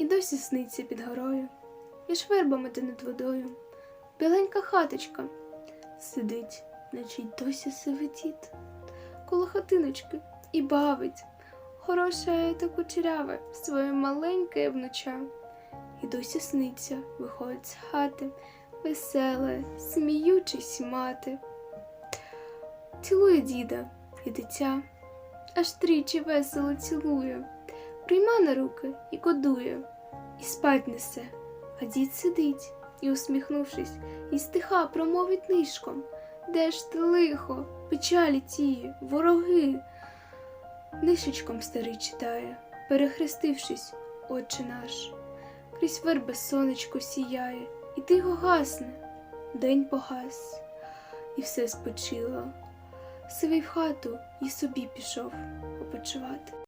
І досі сниться під горою, між вербами та над водою. Біленька хаточка сидить, наче й досі сивитіт, коло хатиночки і бавить, хороше та кучеряве своє маленьке внуча. І досі сниться, виходить з хати, веселе, сміючись мати. Цілує діда і дитя, аж тричі весело цілує, прийма на руки і кодує, і спать несе, а дід сидить і, усміхнувшись, і стиха промовить нишком. Де ж ти лихо, печалі ті, вороги? Нишечком старий читає, перехрестившись, Отче наш. Крізь верби сонечко сіяє, і тихо гасне, день погас, і все спочило. Сивий в хату і собі пішов попочивати.